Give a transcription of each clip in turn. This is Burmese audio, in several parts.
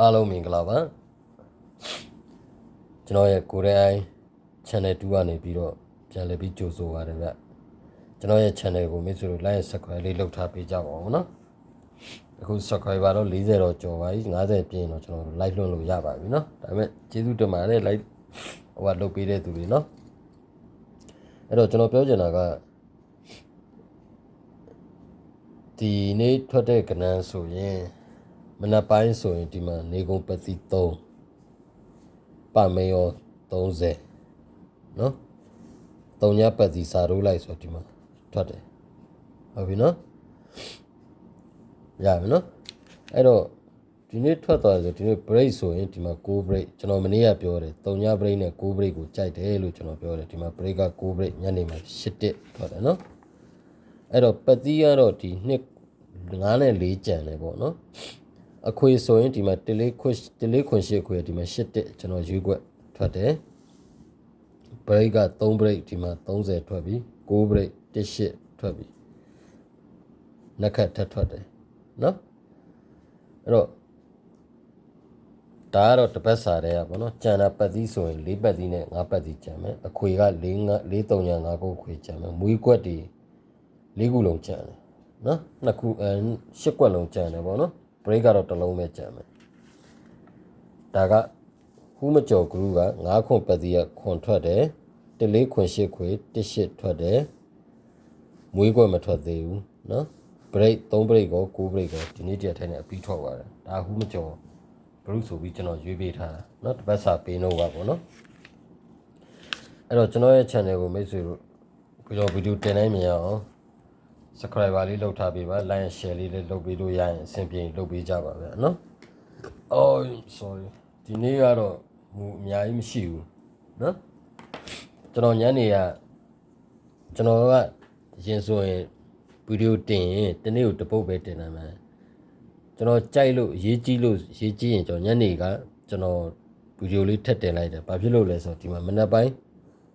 အားလုံးမင်္ဂလာပါကျွန်တော်ရဲ့ကိုယ်တိုင် channel 2ကနေပြီးတော့ပြန်လည်ပြီးကြိုဆိုပါတယ်ဗျကျွန်တော်ရဲ့ channel ကိုမိတ်ဆွေတို့ like subscribe လေးလုပ်ထားပေးကြပါဦးနော်အခု subscriber တော့40တော့ကျော်ပါပြီ50ပြည့်ရင်တော့ကျွန်တော်တို့ like လွှင့်လို့ရပါပြီနော်ဒါပေမဲ့ကျေးဇူးတင်ပါတယ် like ဟိုကလုပ်ပေးတဲ့သူတွေနော်အဲ့တော့ကျွန်တော်ပြောချင်တာက ဒီနေ့ထွက်တဲ့ကဏ္ဍဆိုရင်မနက်ပိုင်းဆိုရင်ဒီမှာနေကုန်ပတိ3ပမေယော30နော်တုံညပတ်စီစာရိုးလိုက်ဆိုဒီမှာထွက်တယ်ဟုတ်ပြီနော်ရပြီနော်အဲ့တော့ဒီနေ့ထွက်သွားတယ်ဆိုဒီနေ့ break ဆိုရင်ဒီမှာ6 break ကျွန်တော်မနေ့ကပြောတယ်တုံည break နဲ့6 break ကိုကြိုက်တယ်လို့ကျွန်တော်ပြောတယ်ဒီမှာ break က6 break ညနေမှာ7တက်ထွက်တယ်နော် အဲ့တော့ပတိကတော့ဒီနှစ်9နဲ့4ကြံတယ်ပေါ့နော်အခွေဆိုရင်ဒီမှာတလေးခွတလေးခွန်ရှိအခွေဒီမှာ၈တက်ကျွန်တော်ရွေးကွက်ထွက်တယ်ဘရိတ်က3ဘရိတ်ဒီမှာ30ထွက်ပြီ6ဘရိတ်18ထွက်ပြီနှစ်ခတ်ထပ်ထွက်တယ်နော်အဲ့တော့ဒါကတော့တစ်ပတ်စာတဲ့ရပါတော့ကြံတာပတ်သီးဆိုရင်၄ပတ်သီးနဲ့၅ပတ်သီးကြံမယ်အခွေက၄၅၄3ညာ၅ခုခွေကြံမယ်မွေးကွက်တွေ ၄ခုလုံးကြံတယ်နော်နှစ်ခုအဲ၈ကွက်လုံးကြံတယ်ပေါ့နော် break ကတော့တစ်လုံးပဲကြံမယ်ဒါကဟူးမကျော် group က9ခွန်ပတ်စီရခွန်ထွက်တယ်တလေးခွန်ရှစ်ခွေတစ်ရှစ်ထွက်တယ်မွေးခွက်မထွက်သေးဘူးနော် break 3 break ကို9 break ကိုဒီနေ့တည်းထိုင်နေအပြီးထွက်သွားတယ်ဒါဟူးမကျော် group ဆိုပြီးကျွန်တော်ရွေးပေးထားတာနော်တစ်ပတ်စာပေးတော့ပါပေါ့နော်အဲ့တော့ကျွန်တော်ရဲ့ channel ကိုမိတ်ဆွေတို့ပြီးတော့ဗီဒီယိုတင်နိုင်မြင်အောင် subscriber လေးလုပ်ထားပေးပါ like and share လေးလည်းလုပ်ပေးလို့ရရင်အဆင်ပြေလုပ်ပေးကြပါဗျာနော်။ Oh sorry ဒီနေ့ကတော့မူအများကြီးမရှိဘူးနော်။ကျွန်တော်ညနေကကျွန်တော်ကရင်ဆိုရင်ဗီဒီယိုတင်ရင်တနေ့ကိုတစ်ပုတ်ပဲတင်နိုင်မှာ။ကျွန်တော်ကြိုက်လို့ရေးကြည့်လို့ရေးကြည့်ရင်ကျွန်တော်ညနေကကျွန်တော်ဗီဒီယိုလေးထပ်တင်လိုက်တယ်။ဘာဖြစ်လို့လဲဆိုတော့ဒီမှာမနက်ပိုင်း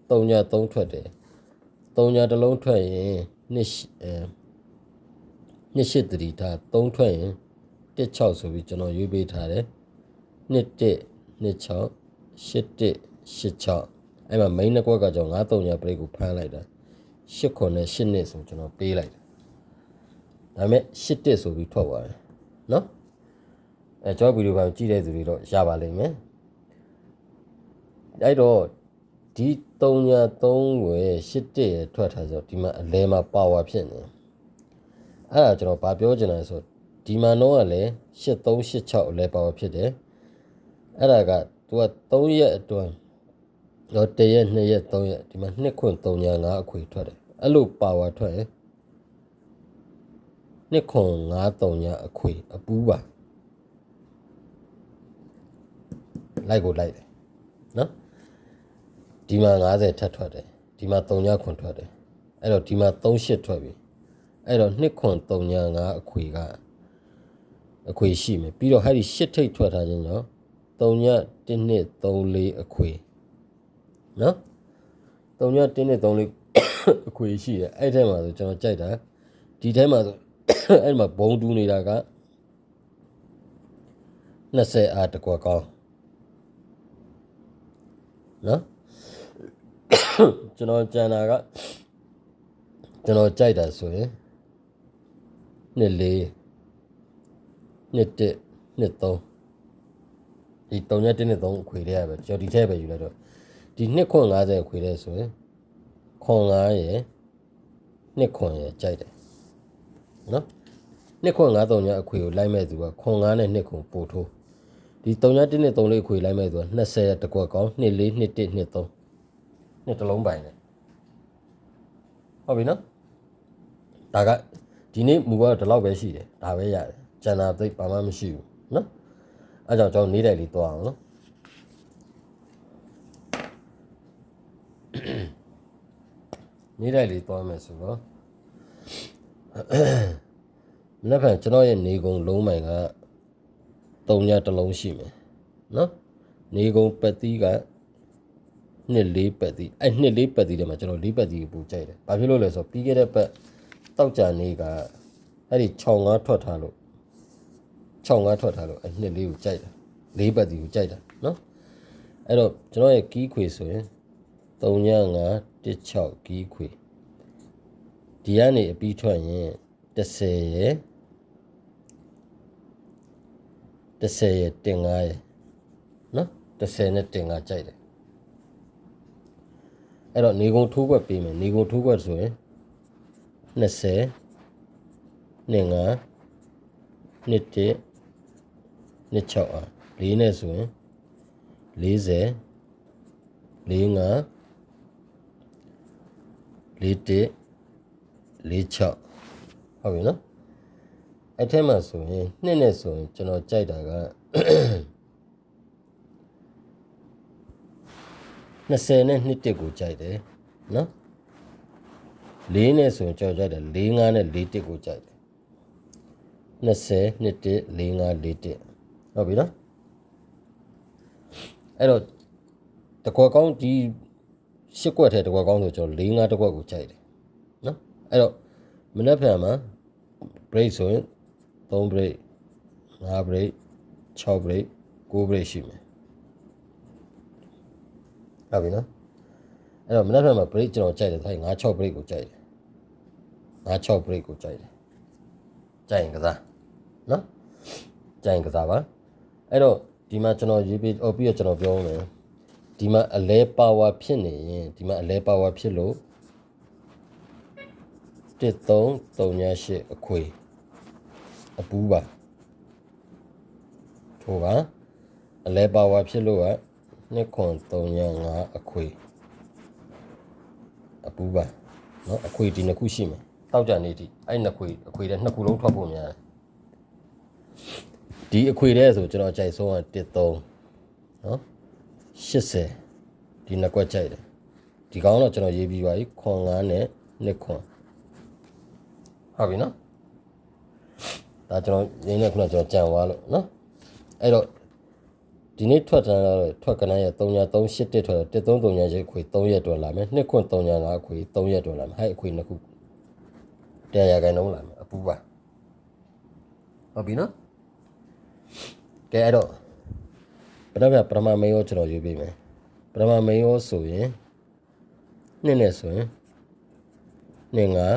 3ည3ထွက်တယ်။3ညတစ်လုံးထွက်ရင် နှစ်အဲနှစ်ရှစ်တတိထား3ထွက်ရင်16ဆိုပြီးကျွန်တော်ရွေးပေးထားတယ်နှစ်1နှစ်6 8 1 86အဲ့မှာ main နှစ်ကွက်ကကြောင့်93ညာ break ကိုဖမ်းလိုက်တာ8ခွန်နဲ့8နှစ်ဆိုကျွန်တော်ပေးလိုက်တယ်ဒါပေမဲ့8တစ်ဆိုပြီးထွက်သွားတယ်နော်အဲကျွန်တော်ဗီဒီယိုပိုင်းကြည့်တဲ့သူတွေတော့ရပါလိမ့်မယ်အဲ့တော့ ဒီ3ညာ3ဝယ်8တစ်ရထွက်ထားဆိုဒီမှာအလဲမှာ power ဖြစ်နေအဲ့ဒါကျွန်တော်ဗာပြောချင်တယ်ဆိုဒီမှာတော့ကလည်း8386အလဲ power ဖြစ်တယ်အဲ့ဒါကသူက3ရက်အတွင်းတော့1ရက်2ရက်3ရက်ဒီမှာ2ခွန်း3ညာ5အခွေထွက်တယ်အဲ့လို power ထွက်ရင်2ခွန်း5 3ညာအခွေအပူးပါလိုက်ကိုလိုက်တယ်နော် ဒီမှာ90ထပ်ထွက်တယ်ဒီမှာ3ညခွန်ထွက်တယ်အဲ့တော့ဒီမှာ38ထွက်ပြီအဲ့တော့2ခွန်3ည5အခွေကအခွေရှိမယ်ပြီးတော့ဟဲ့ဒီ8ထိတ်ထွက်ထားခြင်းကြောင့်3ည1နှစ်3လေးအခွေနော်3ည1နှစ်3လေးအခွေရှိတယ်အဲ့ထဲမှာဆိုကျွန်တော်ကြိုက်တာဒီထဲမှာဆိုအဲ့မှာဘုံတူးနေတာက20အားတကွာကောင်းနော် ကျွန်တော်ကြံတာကကျွန်တော်ကြိုက်တာဆိုရင်နှစ်လေးနှစ်တစ်နှစ်သုံးဒီ3ရက်1နှစ်3အခွေလေးရပဲကျွန်တော်ဒီထည့်ပဲယူလိုက်တော့ဒီနှစ်ခွန်50အခွေလေးဆိုရင်ခွန်9ရယ်နှစ်ခွန်ရယ်ကြိုက်တယ်နော်နှစ်ခွန်9 3ညအခွေကိုလိုက်မဲ့သူကခွန်9နဲ့နှစ်ခွန်ပို့ထိုးဒီ3ရက်1နှစ်3လေးအခွေလိုက်မဲ့သူက20ရက်တကွက်ကောင်းနှစ်လေး နှစ်တစ်နှစ်3နှစ်တစ်လုံးပိုင်တယ်ဟုတ်ပြီနော်ဒါကဒီနေ့မူကတော့ဒီလောက်ပဲရှိတယ်ဒါပဲရတယ်ကျန်တာသိပ်ဘာမှမရှိဘူးနော်အဲကြောင့်ကျွန်တော်နေ့တိုင်းလေးသွားအောင်နော်နေ့တိုင်းလေးသွားမယ်ဆိုတော့မနေ့ကကျွန်တော်ရဲ့နေကုံလုံးမိုင်က3ညတစ်လုံးရှိမယ်နော်နေကုံပက်တီးက နှစ်လေးပတ်တီအဲ့နှစ်လေးပတ်တီထဲမှာကျွန်တော်လေးပတ်တီကိုပူကြိုက်တယ်။ဘာဖြစ်လို့လဲဆိုတော့ပြီးခဲ့တဲ့ပတ်တောက်ကြနေကအဲ့ဒီ6 5ထွက်ထားလို့6 5ထွက်ထားလို့အနှစ်လေးကိုကြိုက်တာ၄ပတ်ဒီကိုကြိုက်တာနော်အဲ့တော့ကျွန်တော်ရဲ့ကီးခွေဆိုရင်3ည5 16ကီးခွေဒီကနေအပြီးထွက်ရင်10ရယ်10ရယ်တင်9ရယ်နော်10နဲ့တင်9ကြိုက်တယ် အဲ့တော့နေကုန်ထိုးခွက်ပေးမယ်နေကုန်ထိုးခွက်ဆိုရင်20နှစ်9နှစ်1နှစ်6အား၄နဲ့ဆိုရင်40 45 41 46ဟုတ်ပြီနော်အဲ့ထဲမှာဆိုရင်နှစ်နဲ့ဆိုရင်ကျွန်တော်ကြိုက်တာက 20နဲ့နှစ်တစ်ကိုကြိုက်တယ်နော်၄နဲ့ဆိုရင်ကျွန်တော်ကြိုက်တယ်၄၅နဲ့၄တစ်ကိုကြိုက်တယ်20နှစ်တစ်၄၅၄တစ်ဟုတ်ပြီနော်အဲ့တော့တကွက်ကောင်းဒီရှစ်ကွက်ထဲတကွက်ကောင်းဆိုကျွန်တော်၄၅တကွက်ကိုကြိုက်တယ်နော်အဲ့တော့မနေ့ဖန်မှာ break ဆိုရင်3 break 5 break 6 break 9 break ရှိမယ် ဟုတ်ပြီနော်အဲ့တော့မနေ့ဖန်မှာ break ကျွန်တော်ကြိုက်တယ်ဆိုရင်5 6 break ကိုကြိုက်တယ်5 6 break ကိုကြိုက်တယ်ကြိုက်ရင်ကစားနော်ကြိုက်ရင်ကစားပါအဲ့တော့ဒီမှာကျွန်တော်ရေးပြီးအော်ပြီးတော့ကျွန်တော်ပြောမယ်ဒီမှာအလဲပါဝါဖြစ်နေရင်ဒီမှာအလဲပါဝါဖြစ်လို့1338အခွေအပူးပါထိုးပါအလဲပါဝါဖြစ်လို့က 2.35အခွေအပူးပါเนาะအခွေဒီနှစ်ခုရှိမယ်တောက်ကြနေဒီအဲ့နှစ်ခွေအခွေတဲ့နှစ်ခုလုံးထွက်ဖို့များတယ်ဒီအခွေတဲ့ဆိုကျွန်တော်ကြိုက်ဆုံးက13เนาะ80ဒီနှစ်ကွက်ကြိုက်တယ်ဒီကောင်းတော့ကျွန်တော်ရေးပြီးပါပြီခွန်9နဲ့နှစ်ခွန်ဟုတ်ပြီနော်ဒါကျွန်တော်ရင်းနေခုနကျွန်တော်ကြံသွားလို့နော်အဲ့တော့ ဒီနေ့ထွက်တာတော့ထွက်ကနန်းရဲ့338တက်ထွက်တော့1339ရဲ့ခွေ3ရက်တွက်လာမယ်နှစ်ခွန်305ခွေ3ရက်တွက်လာမယ်ဟဲ့အခွေနှစ်ခုတရားရခိုင်နှုံးလာမယ်အပူပါဟုတ်ပြီနော်ကဲအဲ့တော့ပထမပထမမေယောကျွန်တော်ရွေးပေးမယ်ပထမမေယောဆိုရင်နှစ်နဲ့ဆိုရင်နှစ်ငါ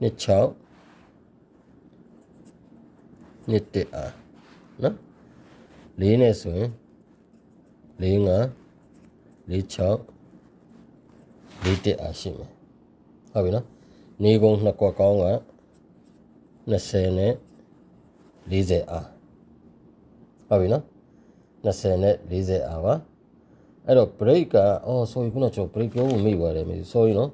နှစ်6နှစ်1အားနော် လေးနဲ့ဆိုရင်လေးငါလေး6လေး1အားရှိမယ်ဟုတ်ပြီနော်နေကုန်နှစ်ကွက်ကောင်းက20နဲ့40အားဟုတ်ပြီနော်20နဲ့40အားပါအဲ့တော့ break ကအော် sorry ခုနကကျွန်တော် break ပြောဖို့မေ့ပါတယ်မေ sorry နော်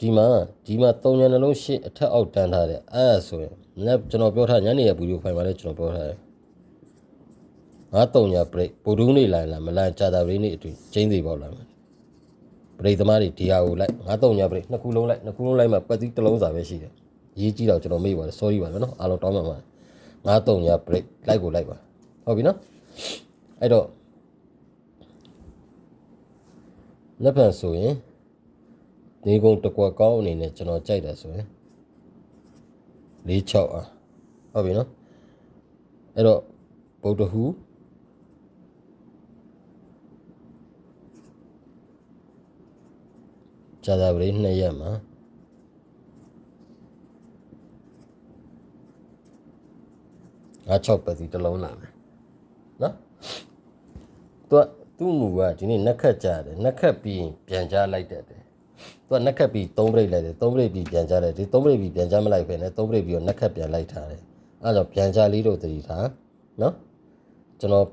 ဒီမှာဒီမှာ3ညနှလုံးရှစ်အထက်အောက်တန်းထားတယ်အဲ့ဒါဆိုရင်ညကျွန်တော်ပြောထားညနေရဗီဒီယိုဖိုင်မှာလည်းကျွန်တော်ပြောထားတယ် ငါ3ည break ဗိုလ်ဒူးနေလာလာမလာကြာတာလေးနေအတူကျင်းစီပေါက်လာမယ် break သမားတွေဒီဟာကိုလိုက်ငါ3ည break နှစ်ခုလုံးလိုက်နှစ်ခုလုံးလိုက်မှပတ်သီးတစ်လုံးစာပဲရှိတယ်ရေးကြည့်တော့ကျွန်တော်မေ့ပါတယ် sorry ပါနော်အားလုံးတောင်းပါပါငါ3ည break လိုက်ကိုလိုက်ပါဟုတ်ပြီနော်အဲ့တော့လက်ဖန်ဆိုရင်နေကုန်တကွက်ကောင်းအနေနဲ့ကျွန်တော်ကြိုက်တယ်ဆိုရင်46အားဟုတ်ပြီနော်အဲ့တော့ဗုဒ္ဓဟူ ဇာတာပရိ2ရက်မှာငါ6ပတ်စီတစ်လုံးလာမယ်နော်သူကသူ့မူကဒီနေ့နက်ခတ်ကြတယ်နက်ခတ်ပြီးရင်ပြန်ကြားလိုက်တတ်တယ်သူကနက်ခတ်ပြီး3ပရိတ်လိုက်တယ်3ပရိတ်ပြီးပြန်ကြားတယ်ဒီ3ပရိတ်ပြီးပြန်ကြားမလိုက်ဖ ೇನೆ 3ပရိတ်ပြီးတော့နက်ခတ်ပြန်လိုက်ထားတယ်အဲဒါကြောင့်ပြန်ကြားလေးတို့တတိထားနော်ကျွန်တော်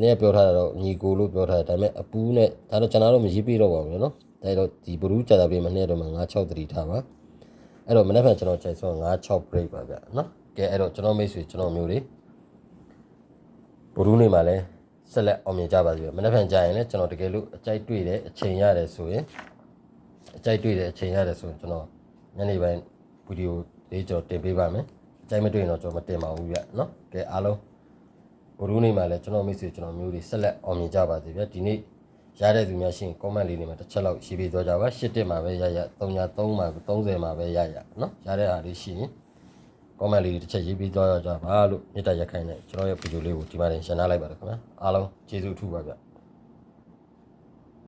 နေ့ပြောထားတာတော့ညီကိုလို့ပြောထားတယ်ဒါပေမဲ့အပူးနဲ့ဒါတော့ကျွန်တော်တို့မရေးပြတော့ပါဘူးနော် ဒါတော့ဒီဘရူးကြာတာပြေးမနေ့တော့မှ96တတိထားပါအဲ့တော့မနေ့ကကျွန်တော်ချိန်ဆုံး96 break ပါဗျနော်ကဲအဲ့တော့ကျွန်တော်မိတ်ဆွေကျွန်တော်မျိုးတွေဘရူးနေမှာလဲဆက်လက်အောင်မြင်ကြပါစေမနေ့ကကြာရင်လည်းကျွန်တော်တကယ်လို့အကြိုက်တွေ့တယ်အချိန်ရတယ်ဆိုရင်အကြိုက်တွေ့တယ်အချိန်ရတယ်ဆိုရင်ကျွန်တော်ညနေပိုင်းဗီဒီယိုလေးကျွန်တော်တင်ပေးပါမယ်အကြိုက်မတွေ့ရင်တော့ကျွန်တော်မတင်ပါဘူးဗျနော်ကဲအားလုံးဘရူးနေမှာလည်းကျွန်တော်မိတ်ဆွေကျွန်တော်မျိုးတွေဆက်လက်အောင်မြင်ကြပါစေဗျဒီနေ့ ရတဲ့သူများရှိရင် comment လေးတွေမှာတစ်ချက်လောက်ရေးပေးသွားကြပါရှစ်တက်မှာပဲရရ3ညာ3မှာ30မှာပဲရရနော်ရတဲ့အားလေးရှိရင် comment လေးတွေတစ်ချက်ရေးပြီးတော့ကြပါလို့မေတ္တာရက်ခိုင်းတဲ့ကျွန်တော်ရဲ့ဗီဒီယိုလေးကိုဒီမှာတင်ရှင်းထားလိုက်ပါတယ်ခင်ဗျာအားလုံးကျေးဇူးအထူးပါဗျ